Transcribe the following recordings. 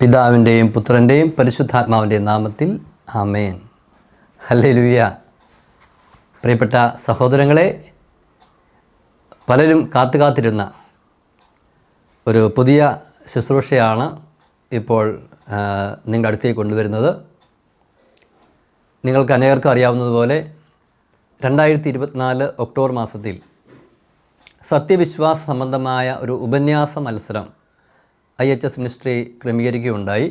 പിതാവിന്റെയും പുത്രന്റെയും പരിശുദ്ധാത്മാവിന്റെയും നാമത്തിൽ ആമേൻ. ഹല്ലേലൂയ. പ്രിയപ്പെട്ട സഹോദരങ്ങളെ പലരും കാത്തു കാത്തിരുന്ന ഒരു പുതിയ ശുശ്രൂഷയാണ് ഇപ്പോൾ നിങ്ങളുടെ അടുത്തേക്ക് കൊണ്ടുവരുന്നത്. നിങ്ങൾക്ക് അനേകർക്കും അറിയാവുന്നതുപോലെ രണ്ടായിരത്തി ഇരുപത്തിനാല് ഒക്ടോബർ മാസത്തിൽ സത്യവിശ്വാസ സംബന്ധമായ ഒരു ഉപന്യാസ മത്സരം ഐ എച്ച് എസ് മിനിസ്ട്രി ക്രമീകരിക്കുകയുണ്ടായി.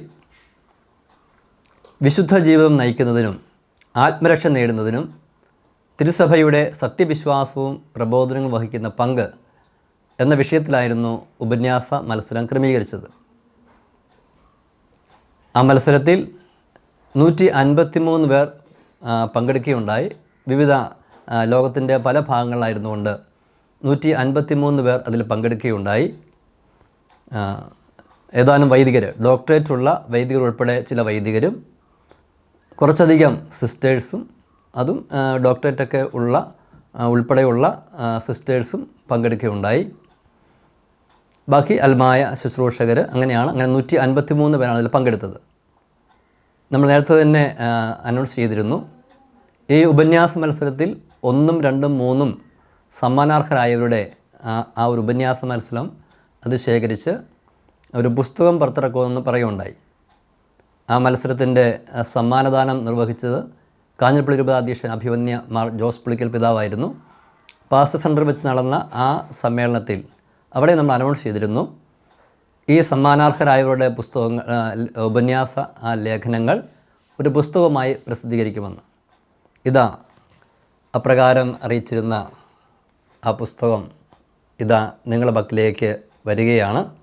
വിശുദ്ധ ജീവിതം നയിക്കുന്നതിനും ആത്മരക്ഷ നേടുന്നതിനും തിരുസഭയുടെ സത്യവിശ്വാസവും പ്രബോധനവും വഹിക്കുന്ന പങ്ക് എന്ന വിഷയത്തിലായിരുന്നു ഉപന്യാസ മത്സരം ക്രമീകരിച്ചത്. ആ മത്സരത്തിൽ നൂറ്റി അൻപത്തിമൂന്ന് പേർ പങ്കെടുക്കുകയുണ്ടായി. വിവിധ ലോകത്തിന്റെ പല ഭാഗങ്ങളിലായിരുന്നുകൊണ്ട് നൂറ്റി അൻപത്തിമൂന്ന് പേർ അതിൽ പങ്കെടുക്കുകയുണ്ടായി. ഏതാനും വൈദികർ ഡോക്ടറേറ്റ് ഉള്ള വൈദികർ ഉൾപ്പെടെ ചില വൈദികരും കുറച്ചധികം സിസ്റ്റേഴ്സും അതും ഡോക്ടറേറ്റൊക്കെ ഉള്ള ഉൾപ്പെടെയുള്ള സിസ്റ്റേഴ്സും പങ്കെടുക്കുകയുണ്ടായി. ബാക്കി അൽമായ ശുശ്രൂഷകർ അങ്ങനെയാണ് അങ്ങനെ നൂറ്റി അൻപത്തി മൂന്ന് പേരാണ് അതിൽ പങ്കെടുത്തത്. നമ്മൾ നേരത്തെ തന്നെ അനൗൺസ് ചെയ്തിരുന്നു. ഈ ഉപന്യാസ മത്സരത്തിൽ ഒന്നും രണ്ടും മൂന്നും സമ്മാനാർഹരായവരുടെ ആ ഒരു ഉപന്യാസ മത്സരം അത് ശേഖരിച്ച് ഒരു പുസ്തകം പുറത്തിറക്കുമെന്ന് പറയുകയുണ്ടായി. ആ മത്സരത്തിന്റെ സമ്മാനദാനം നിർവഹിച്ചത് കാഞ്ഞിരപ്പള്ളി രൂപതാധ്യക്ഷൻ അഭിമന്യ മാർ ജോസ് പുളിക്കൽ പിതാവായിരുന്നു. പാസ്റ്റർ സെന്ററിൽ വെച്ച് നടന്ന ആ സമ്മേളനത്തിൽ അവിടെ നമ്മൾ അനൗൺസ് ചെയ്തിരുന്നു. ഈ സമ്മാനാർഹരായവരുടെ പുസ്തകങ്ങൾ ഉപന്യാസ ലേഖനങ്ങൾ ഒരു പുസ്തകമായി പ്രസിദ്ധീകരിക്കുമെന്ന്. ഇതാ അപ്രകാരം അറിയിച്ചിരുന്ന ആ പുസ്തകം. ഇതാ നിങ്ങളുടെ ബക്കിലേക്ക് വരികയാണ്.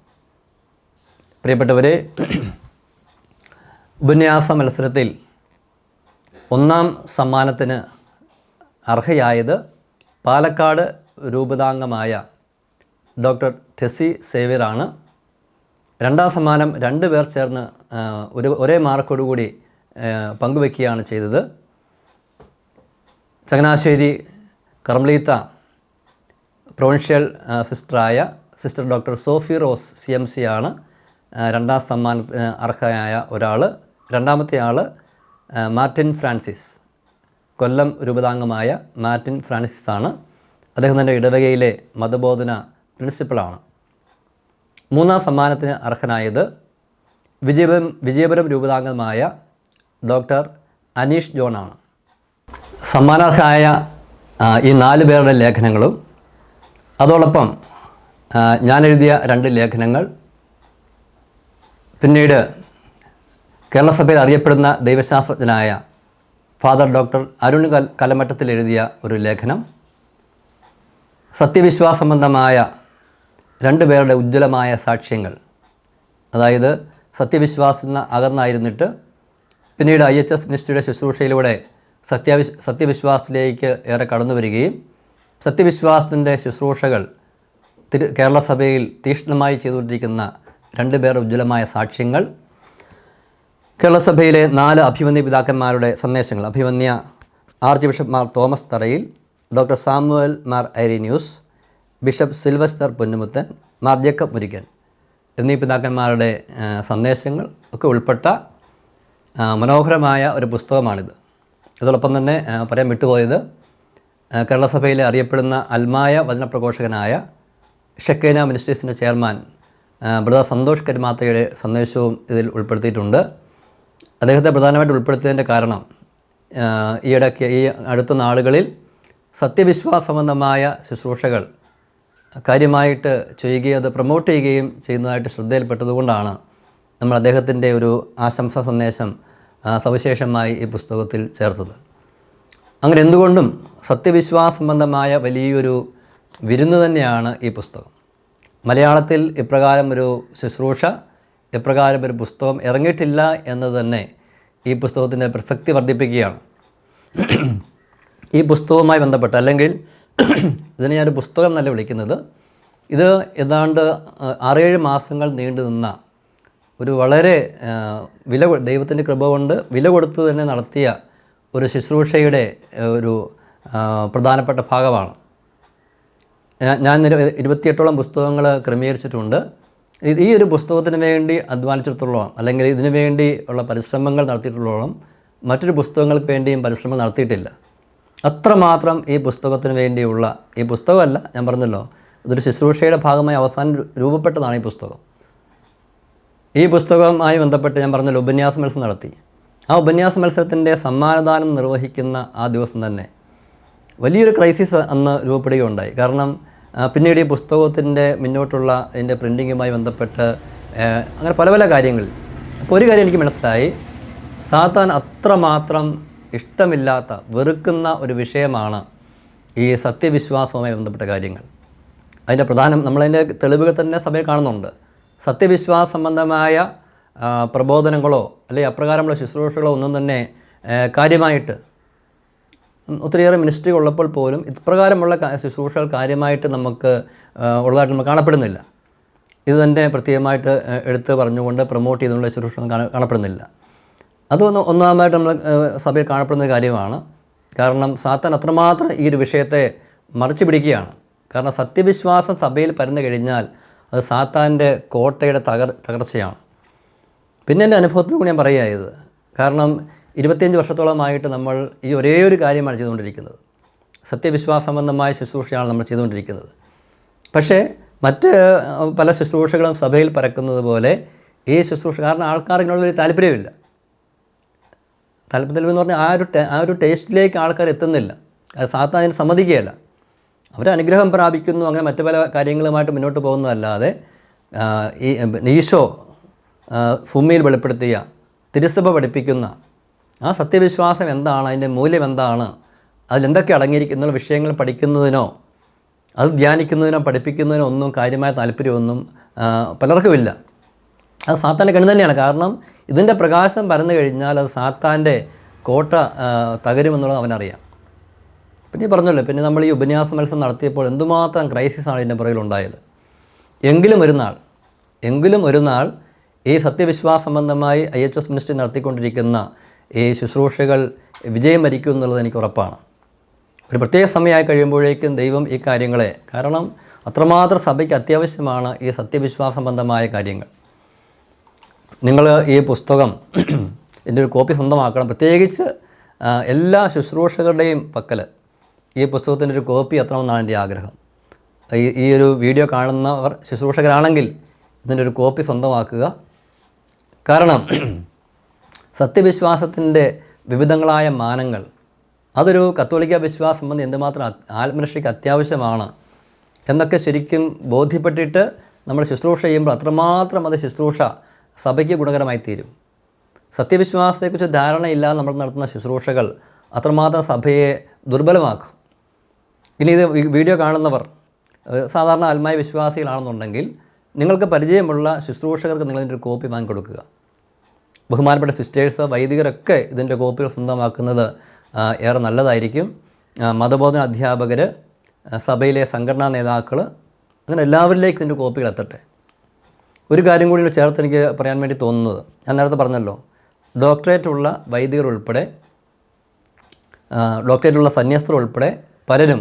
പ്രിയപ്പെട്ടവരെ ഉപന്യാസ മത്സരത്തിൽ ഒന്നാം സമ്മാനത്തിന് അർഹയായത് പാലക്കാട് രൂപതാംഗമായ ഡോക്ടർ ടെസി സേവ്യറാണ്. രണ്ടാം സമ്മാനം രണ്ട് പേർ ചേർന്ന് ഒരു ഒരേ മാർക്കോടുകൂടി പങ്കുവയ്ക്കുകയാണ് ചെയ്തത്. ചങ്ങനാശ്ശേരി കർമ്മലീത്ത provincial സിസ്റ്ററായ sister doctor Sophie Rose C M C ആണ്. രണ്ടാം സമ്മാന അർഹയായ ഒരാൾ രണ്ടാമത്തെ ആൾ മാർട്ടിൻ ഫ്രാൻസിസ്. കൊല്ലം രൂപതാംഗമായ മാർട്ടിൻ ഫ്രാൻസിസ് ആണ്. അദ്ദേഹം തന്റെ ഇടവകയിലെ മതബോധന പ്രിൻസിപ്പളാണ് മൂന്നാം സമ്മാനത്തിന് അർഹനായത് വിജയപുരം വിജയപുരം രൂപതാംഗമായ ഡോക്ടർ അനീഷ് ജോൺ ആണ്. ആ, ഈ നാല് പേരുടെ ലേഖനങ്ങളും അതോടൊപ്പം ഞാനെഴുതിയ രണ്ട് ലേഖനങ്ങൾ പിന്നീട് കേരളസഭയിൽ അറിയപ്പെടുന്ന ദൈവശാസ്ത്രജ്ഞനായ ഫാദർ ഡോക്ടർ അരുൺ കൽ കലമറ്റത്തിൽ എഴുതിയ ഒരു ലേഖനം. സത്യവിശ്വാസ സംബന്ധമായ രണ്ടു പേരുടെ ഉജ്ജ്വലമായ സാക്ഷ്യങ്ങൾ. അതായത് സത്യവിശ്വാസത്തിൽ നിന്ന് അകന്നായിരുന്നിട്ട് പിന്നീട് ഐ എച്ച് എസ് മിനിസ്ട്രിയുടെ ശുശ്രൂഷയിലൂടെ സത്യവിശ് സത്യവിശ്വാസത്തിലേക്ക് ഏറെ കടന്നു വരികയും സത്യവിശ്വാസത്തിന്റെ ശുശ്രൂഷകൾ തിരു കേരളസഭയിൽ തീക്ഷ്ണമായി ചെയ്തുകൊണ്ടിരിക്കുന്ന രണ്ട് പേർ ഉജ്ജ്വലമായ സാക്ഷ്യങ്ങൾ. കേരളസഭയിലെ നാല് അഭിമന്യ പിതാക്കന്മാരുടെ സന്ദേശങ്ങൾ. അഭിമന്യ archbishop Mar Thomas Tharayil doctor Samuel Mar Irenaeus bishop Sylvester Ponnumuthan Mar Jacob Murickan എന്നീ പിതാക്കന്മാരുടെ സന്ദേശങ്ങൾ ഒക്കെ ഉൾപ്പെട്ട മനോഹരമായ ഒരു പുസ്തകമാണിത്. അതോടൊപ്പം തന്നെ പറയാൻ വിട്ടുപോയത് കേരളസഭയിലെ അറിയപ്പെടുന്ന അൽമായ വചനപ്രഘോഷകനായ ഷെക്കേന മിനിസ്ട്രീസിന്റെ ചെയർമാൻ ബ്രദർ സന്തോഷ് കരുമാത്തയുടെ സന്ദേശവും ഇതിൽ ഉൾപ്പെടുത്തിയിട്ടുണ്ട്. അദ്ദേഹത്തെ പ്രധാനമായിട്ട് ഉൾപ്പെടുത്തിയതിന്റെ കാരണം ഈയിടയ്ക്ക് ഈ അടുത്ത നാളുകളിൽ സത്യവിശ്വാസ സംബന്ധമായ ശുശ്രൂഷകൾ കാര്യമായിട്ട് ചെയ്യുകയും അത് പ്രൊമോട്ട് ചെയ്യുകയും ചെയ്യുന്നതായിട്ട് ശ്രദ്ധയിൽപ്പെട്ടതുകൊണ്ടാണ് നമ്മൾ അദ്ദേഹത്തിന്റെ ഒരു ആശംസാ സന്ദേശം സവിശേഷമായി ഈ പുസ്തകത്തിൽ ചേർത്തത്. അങ്ങനെ എന്തുകൊണ്ടും സത്യവിശ്വാസ സംബന്ധമായ വലിയൊരു വിരുന്ന് തന്നെയാണ് ഈ പുസ്തകം. മലയാളത്തിൽ ഇപ്രകാരം ഒരു ശുശ്രൂഷ ഇപ്രകാരം ഒരു പുസ്തകം ഇറങ്ങിയിട്ടില്ല എന്ന് തന്നെ ഈ പുസ്തകത്തിന്റെ പ്രസക്തി വർദ്ധിപ്പിക്കുകയാണ്. ഈ പുസ്തകവുമായി ബന്ധപ്പെട്ട് അല്ലെങ്കിൽ ഇതിനെ ഞാനൊരു പുസ്തകം എന്നല്ല വിളിക്കുന്നത്. ഇത് ഏതാണ്ട് ആറേഴ് മാസങ്ങൾ നീണ്ടു നിന്ന ഒരു വളരെ വില ദൈവത്തിന്റെ കൃപ കൊണ്ട് വില കൊടുത്ത് തന്നെ നടത്തിയ ഒരു ശുശ്രൂഷയുടെ ഒരു പ്രധാനപ്പെട്ട ഭാഗമാണ്. ഞാൻ ഇരുപത്തിയെട്ടോളം പുസ്തകങ്ങൾ ക്രമീകരിച്ചിട്ടുണ്ട്. ഈ ഒരു പുസ്തകത്തിന് വേണ്ടി അധ്വാനിച്ചിടത്തോളം അല്ലെങ്കിൽ ഇതിനു വേണ്ടി ഉള്ള പരിശ്രമങ്ങൾ നടത്തിയിട്ടുള്ളോളം മറ്റൊരു പുസ്തകങ്ങൾക്ക് വേണ്ടിയും പരിശ്രമം നടത്തിയിട്ടില്ല. അത്രമാത്രം ഈ പുസ്തകത്തിന് വേണ്ടിയുള്ള ഈ പുസ്തകമല്ല ഞാൻ പറഞ്ഞല്ലോ ഇതൊരു ശുശ്രൂഷയുടെ ഭാഗമായി അവസാനം രൂപപ്പെട്ടതാണ് ഈ പുസ്തകം. ഈ പുസ്തകവുമായി ബന്ധപ്പെട്ട് ഞാൻ പറഞ്ഞല്ലോ ഉപന്യാസ മത്സരം നടത്തി. ആ ഉപന്യാസ മത്സരത്തിന്റെ സമ്മാനദാനം നിർവഹിക്കുന്ന ആ ദിവസം തന്നെ വലിയൊരു ക്രൈസിസ് അന്ന് രൂപപ്പെടുകയുണ്ടായി. കാരണം പിന്നീട് ഈ പുസ്തകത്തിന്റെ മുന്നോട്ടുള്ള അതിന്റെ പ്രിന്റിങ്ങുമായി ബന്ധപ്പെട്ട് അങ്ങനെ പല പല കാര്യങ്ങൾ. അപ്പോൾ ഒരു കാര്യം എനിക്ക് മനസ്സിലായി. സാത്താൻ അത്രമാത്രം ഇഷ്ടമില്ലാത്ത വെറുക്കുന്ന ഒരു വിഷയമാണ് ഈ സത്യവിശ്വാസവുമായി ബന്ധപ്പെട്ട കാര്യങ്ങൾ. അതിന്റെ പ്രധാനം നമ്മളതിന്റെ തെളിവുകൾ തന്നെ സഭയിൽ കാണുന്നുണ്ട്. സത്യവിശ്വാസ സംബന്ധമായ പ്രബോധനങ്ങളോ അല്ലെങ്കിൽ അപ്രകാരമുള്ള ശുശ്രൂഷകളോ ഒന്നും തന്നെ കാര്യമായിട്ട് ഒത്തിരിയേറെ മിനിസ്ട്രി ഉള്ളപ്പോൾ പോലും ഇപ്രകാരമുള്ള ശുശ്രൂഷകൾ കാര്യമായിട്ട് നമുക്ക് ഉള്ളതായിട്ട് നമുക്ക് കാണപ്പെടുന്നില്ല. ഇത് തന്നെ പ്രത്യേകമായിട്ട് എടുത്ത് പറഞ്ഞുകൊണ്ട് പ്രൊമോട്ട് ചെയ്തുകൊണ്ടുള്ള ശുശ്രൂഷ കാണപ്പെടുന്നില്ല. അതൊന്ന് ഒന്നാമതായിട്ട് നമ്മൾ സഭയിൽ കാണപ്പെടുന്ന കാര്യമാണ്. കാരണം സാത്താൻ അത്രമാത്രം ഈ ഒരു വിഷയത്തെ മറച്ചു പിടിക്കുകയാണ്. കാരണം സത്യവിശ്വാസം സഭയിൽ പരന്നു കഴിഞ്ഞാൽ അത് സാത്താന്റെ കോട്ടയുടെ തകർ തകർച്ചയാണ്. പിന്നെ എന്റെ അനുഭവത്തിൽ കൂടി ഞാൻ പറയുക ഇത്. കാരണം ഇരുപത്തിയഞ്ച് വർഷത്തോളമായിട്ട് നമ്മൾ ഈ ഒരേ ഒരു കാര്യമാണ് ചെയ്തുകൊണ്ടിരിക്കുന്നത്. സത്യവിശ്വാസ സംബന്ധമായ ശുശ്രൂഷയാണ് നമ്മൾ ചെയ്തുകൊണ്ടിരിക്കുന്നത്. പക്ഷേ മറ്റ് പല ശുശ്രൂഷകളും സഭയിൽ പരക്കുന്നത് പോലെ ഈ ശുശ്രൂഷ കാരണം ആൾക്കാർക്ക് ഇതിനോട് വലിയ താല്പര്യമില്ല താല്പര്യം എന്ന് പറഞ്ഞാൽ ആ ഒരു ആ ഒരു ടേസ്റ്റിലേക്ക് ആൾക്കാർ എത്തുന്നില്ല. അത് സാത്താൻ അതിന് സമ്മതിക്കുകയല്ല. അവർ അനുഗ്രഹം പ്രാപിക്കുന്നു അങ്ങനെ മറ്റു പല കാര്യങ്ങളുമായിട്ട് മുന്നോട്ട് പോകുന്നതല്ലാതെ ഈ ആ, ഭൂമിയിൽ വെളിപ്പെടുത്തിയ തിരുസഭ പഠിപ്പിക്കുന്ന ആ സത്യവിശ്വാസം എന്താണ്? അതിന്റെ മൂല്യം എന്താണ്? അതിലെന്തൊക്കെ അടങ്ങിയിരിക്കുന്ന വിഷയങ്ങൾ പഠിക്കുന്നതിനോ അത് ധ്യാനിക്കുന്നതിനോ പഠിപ്പിക്കുന്നതിനോ ഒന്നും കാര്യമായ താല്പര്യമൊന്നും പലർക്കുമില്ല. അത് സാത്താന്റെ കണി തന്നെയാണ്. കാരണം ഇതിന്റെ പ്രകാശം പരന്നു കഴിഞ്ഞാൽ അത് സാത്താന്റെ കോട്ട തകരുമെന്നുള്ളത് അവനറിയാം. പിന്നെ പറഞ്ഞല്ലോ പിന്നെ നമ്മൾ ഈ ഉപന്യാസ മത്സരം നടത്തിയപ്പോൾ എന്തുമാത്രം ക്രൈസിസാണ് ഇതിന്റെ പുറകിലുണ്ടായത് എങ്കിലും ഒരു നാൾ എങ്കിലും ഒരു നാൾ ഈ സത്യവിശ്വാസ സംബന്ധമായി ഐ എച്ച് എസ് മിനിസ്ട്രി നടത്തിക്കൊണ്ടിരിക്കുന്ന ഈ ശുശ്രൂഷകൾ വിജയം വരിക്കും എന്നുള്ളത് എനിക്ക് ഉറപ്പാണ്. ഒരു പ്രത്യേക സമയമായി കഴിയുമ്പോഴേക്കും ദൈവം ഈ കാര്യങ്ങളെ കാരണം അത്രമാത്രം സഭയ്ക്ക് അത്യാവശ്യമാണ് ഈ സത്യവിശ്വാസ സംബന്ധമായ കാര്യങ്ങൾ. നിങ്ങൾ ഈ പുസ്തകം എന്റെ ഒരു കോപ്പി സ്വന്തമാക്കണം. പ്രത്യേകിച്ച് എല്ലാ ശുശ്രൂഷകരുടെയും പക്കൽ ഈ പുസ്തകത്തിന്റെ ഒരു കോപ്പി എത്തണമെന്നാണ് എന്റെ ആഗ്രഹം. ഈ ഈ ഒരു വീഡിയോ കാണുന്നവർ ശുശ്രൂഷകരാണെങ്കിൽ ഇതിന്റെ ഒരു കോപ്പി സ്വന്തമാക്കുക. കാരണം സത്യവിശ്വാസത്തിന്റെ വിവിധങ്ങളായ മാനങ്ങൾ. അതൊരു കത്തോലിക്ക വിശ്വാസം സംബന്ധി എന്തുമാത്രം ആത്മരക്ഷയ്ക്ക് അത്യാവശ്യമാണ് എന്നൊക്കെ ശരിക്കും ബോധ്യപ്പെട്ടിട്ട് നമ്മൾ ശുശ്രൂഷ ചെയ്യുമ്പോൾ അത്രമാത്രം അത് ശുശ്രൂഷ സഭയ്ക്ക് ഗുണകരമായി തീരും. സത്യവിശ്വാസത്തെക്കുറിച്ച് ധാരണയില്ലാതെ നമ്മൾ നടത്തുന്ന ശുശ്രൂഷകൾ അത്രമാത്രം സഭയെ ദുർബലമാക്കും. ഇനി ഇത് വീഡിയോ കാണുന്നവർ സാധാരണ ആത്മായ വിശ്വാസികളാണെന്നുണ്ടെങ്കിൽ നിങ്ങൾക്ക് പരിചയമുള്ള ശുശ്രൂഷകർക്ക് നിങ്ങളിതിന്റെ ഒരു കോപ്പി വാങ്ങിക്കൊടുക്കുക. ബഹുമാനപ്പെട്ട സിസ്റ്റേഴ്സ് വൈദികരൊക്കെ ഇതിന്റെ കോപ്പികൾ സ്വന്തമാക്കുന്നത് ഏറെ നല്ലതായിരിക്കും. മതബോധന അധ്യാപകർ സഭയിലെ സംഘടനാ നേതാക്കൾ അങ്ങനെ എല്ലാവരിലേക്കും ഇതിന്റെ കോപ്പികൾ എത്തട്ടെ. ഒരു കാര്യം കൂടി ചേർത്ത് എനിക്ക് പറയാൻ വേണ്ടി തോന്നുന്നത്. ഞാൻ നേരത്തെ പറഞ്ഞല്ലോ ഡോക്ടറേറ്റ് ഉള്ള വൈദികർ ഉൾപ്പെടെ ഡോക്ടറേറ്റ് ഉള്ള സന്യസ്തർ ഉൾപ്പെടെ പലരും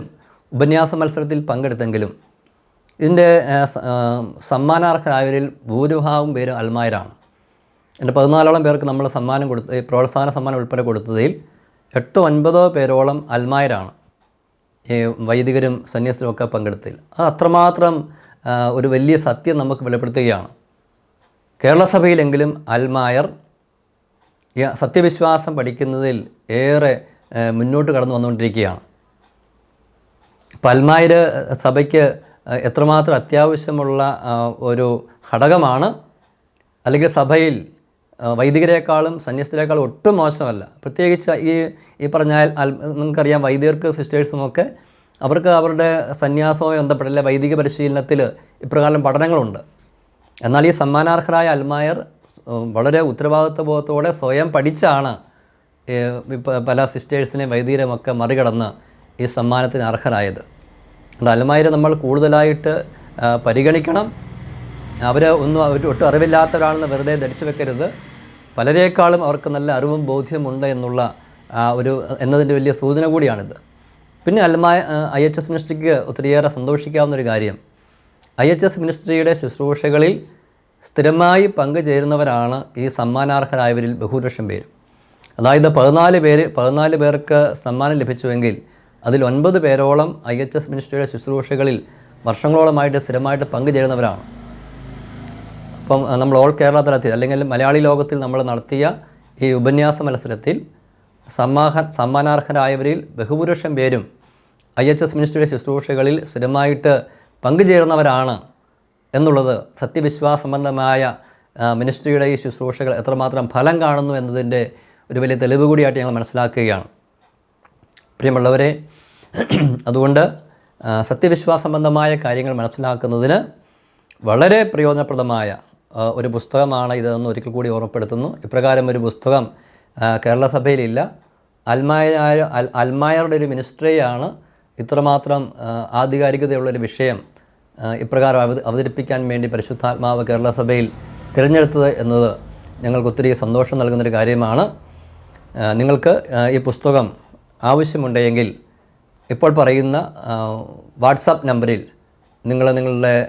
ഉപന്യാസ മത്സരത്തിൽ പങ്കെടുത്തെങ്കിലും ഇതിന്റെ സമ്മാനാർഹരായവരിൽ ഭൂരിഭാഗം പേര് അൽമായരാണ്. എന്റെ പതിനാലോളം പേർക്ക് നമ്മൾ സമ്മാനം കൊടുത്ത് പ്രോത്സാഹന സമ്മാനം ഉൾപ്പെടെ കൊടുത്തതിൽ എട്ടോ ഒൻപതോ പേരോളം അൽമായരാണ് ഈ വൈദികരും സന്യാസിലും ഒക്കെ പങ്കെടുത്തതിൽ. അത് അത്രമാത്രം ഒരു വലിയ സത്യം നമുക്ക് വെളിപ്പെടുത്തുകയാണ്. കേരളസഭയിലെങ്കിലും അൽമായർ സത്യവിശ്വാസം പഠിക്കുന്നതിൽ ഏറെ മുന്നോട്ട് കടന്നു വന്നുകൊണ്ടിരിക്കുകയാണ്. പൽമായർ സഭയ്ക്ക് എത്രമാത്രം അത്യാവശ്യമുള്ള ഒരു ഘടകമാണ്. അല്ലെങ്കിൽ സഭയിൽ വൈദികരെക്കാളും സന്യസ്തരെക്കാളും ഒട്ടും മോശമല്ല. പ്രത്യേകിച്ച് ഈ ഈ പറഞ്ഞാൽ നിങ്ങൾക്കറിയാം വൈദികർക്ക് സിസ്റ്റേഴ്സും ഒക്കെ അവർക്ക് അവരുടെ സന്യാസവുമായി ബന്ധപ്പെട്ട അല്ലെ വൈദിക പരിശീലനത്തിൽ ഇപ്രകാരം പഠനങ്ങളുണ്ട്. എന്നാൽ ഈ സമ്മാനാർഹരായ അൽമായർ വളരെ ഉത്തരവാദിത്വബോധത്തോടെ സ്വയം പഠിച്ചാണ് പല സിസ്റ്റേഴ്സിനെയും വൈദികരെയുമൊക്കെ മറികടന്ന് ഈ സമ്മാനത്തിന് അർഹരായത്. അതുകൊണ്ട് അൽമായരെ നമ്മൾ കൂടുതലായിട്ട് പരിഗണിക്കണം. അവർ ഒന്നും ഒട്ടും ഒട്ടും അറിവില്ലാത്തവരാണെന്ന് വെറുതെ ധരിച്ചു വെക്കരുത്. പലരേക്കാളും അവർക്ക് നല്ല അറിവും ബോധ്യമുണ്ട് എന്നുള്ള ഒരു എന്നതിന്റെ വലിയ സൂചന കൂടിയാണിത്. പിന്നെ അൽമായ ഐ എച്ച് എസ് മിനിസ്ട്രിക്ക് ഒത്തിരിയേറെ സന്തോഷിക്കാവുന്ന ഒരു കാര്യം. ഐ എച്ച് എസ് മിനിസ്ട്രിയുടെ ശുശ്രൂഷകളിൽ സ്ഥിരമായി പങ്കുചേരുന്നവരാണ് ഈ സമ്മാനാർഹരായവരിൽ ബഹുഭൂരിപക്ഷം പേരും. അതായത് പതിനാല് പേര് പതിനാല് പേർക്ക് സമ്മാനം ലഭിച്ചുവെങ്കിൽ അതിൽ ഒൻപത് പേരോളം ഐ എച്ച് എസ് മിനിസ്ട്രിയുടെ ശുശ്രൂഷകളിൽ വർഷങ്ങളോളമായിട്ട് സ്ഥിരമായിട്ട് പങ്കുചേരുന്നവരാണ്. അപ്പം നമ്മൾ ഓൾ കേരള തലത്തിൽ അല്ലെങ്കിൽ മലയാളി ലോകത്തിൽ നമ്മൾ നടത്തിയ ഈ ഉപന്യാസ മത്സരത്തിൽ സമ്മാഹ സമ്മാനാർഹരായവരിൽ ബഹുഭൂരിപക്ഷം പേരും ഐ എച്ച് എസ് മിനിസ്ട്രിയുടെ ശുശ്രൂഷകളിൽ സ്ഥിരമായിട്ട് പങ്കുചേരുന്നവരാണ് എന്നുള്ളത് സത്യവിശ്വാസ സംബന്ധമായ മിനിസ്ട്രിയുടെ ഈ ശുശ്രൂഷകൾ എത്രമാത്രം ഫലം കാണുന്നു എന്നതിന്റെ ഒരു വലിയ തെളിവ് കൂടിയായിട്ട് ഞങ്ങൾ മനസ്സിലാക്കുകയാണ്. പ്രിയമുള്ളവരെ അതുകൊണ്ട് സത്യവിശ്വാസ സംബന്ധമായ കാര്യങ്ങൾ മനസ്സിലാക്കുന്നതിന് വളരെ പ്രയോജനപ്രദമായ ഒരു പുസ്തകമാണ് ഇതെന്ന് ഒരിക്കൽ കൂടി ഓർമ്മപ്പെടുത്തുന്നു. ഇപ്രകാരം ഒരു പുസ്തകം കേരള സഭയിലില്ല അൽമായ അൽ അൽമായറുടെ ഒരു മിനിസ്ട്രിയാണ് ഇത്രമാത്രം ആധികാരികതയുള്ളൊരു വിഷയം ഇപ്രകാരം അവത അവതരിപ്പിക്കാൻ വേണ്ടി പരിശുദ്ധാത്മാവ് കേരള സഭയിൽ തിരഞ്ഞെടുത്തത് എന്നത് ഞങ്ങൾക്ക് ഒത്തിരി സന്തോഷം നൽകുന്നൊരു കാര്യമാണ്. നിങ്ങൾക്ക് ഈ പുസ്തകം ആവശ്യമുണ്ടെങ്കിൽ ഇപ്പോൾ പറയുന്ന വാട്സാപ്പ് നമ്പറിൽ നിങ്ങൾ നിങ്ങളുടെ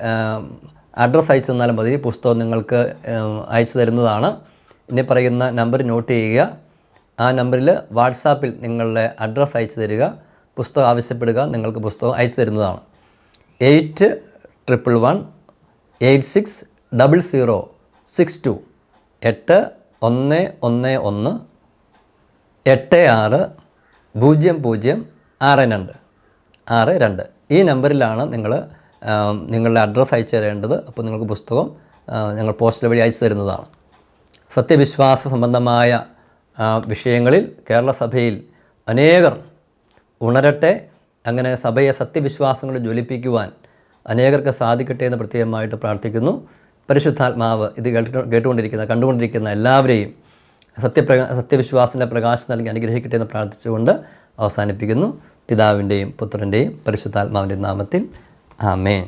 അഡ്രസ്സ് അയച്ചു തന്നാലും മതി. പുസ്തകം നിങ്ങൾക്ക് അയച്ചു തരുന്നതാണ്. ഇനി പറയുന്ന നമ്പർ നോട്ട് ചെയ്യുക. ആ നമ്പറിൽ വാട്സാപ്പിൽ നിങ്ങളുടെ അഡ്രസ്സ് അയച്ചു തരിക. പുസ്തകം ആവശ്യപ്പെടുക നിങ്ങൾക്ക് പുസ്തകം അയച്ചു തരുന്നതാണ്. Eight triple one eight six double zero six two. എട്ട് ഒന്ന് ഒന്ന് ഒന്ന് എട്ട് ആറ് പൂജ്യം പൂജ്യം ആറ് രണ്ട്. ആറ് രണ്ട്. ഈ നമ്പറിലാണ് നിങ്ങൾ നിങ്ങളുടെ അഡ്രസ്സ് അയച്ചു തരേണ്ടത് അപ്പോൾ നിങ്ങൾക്ക് പുസ്തകം ഞങ്ങൾ പോസ്റ്റൽ വഴി അയച്ചു തരുന്നതാണ്. സത്യവിശ്വാസ സംബന്ധമായ വിഷയങ്ങളിൽ കേരള സഭയിൽ അനേകർ ഉണരട്ടെ അങ്ങനെ സഭയെ സത്യവിശ്വാസങ്ങൾ ജ്വലിപ്പിക്കുവാൻ അനേകർക്ക് സാധിക്കട്ടെ എന്ന് പ്രത്യേകമായിട്ട് പ്രാർത്ഥിക്കുന്നു. പരിശുദ്ധാത്മാവ് ഇത് കേട്ടി കേട്ടുകൊണ്ടിരിക്കുന്ന കണ്ടുകൊണ്ടിരിക്കുന്ന എല്ലാവരെയും സത്യപ്രകാ സത്യവിശ്വാസത്തിന്റെ പ്രകാശം നൽകി അനുഗ്രഹിക്കട്ടെ എന്ന് പ്രാർത്ഥിച്ചുകൊണ്ട് അവസാനിപ്പിക്കുന്നു. പിതാവിന്റെയും പുത്രന്റെയും പരിശുദ്ധാത്മാവിന്റെയും നാമത്തിൽ ആമേൻ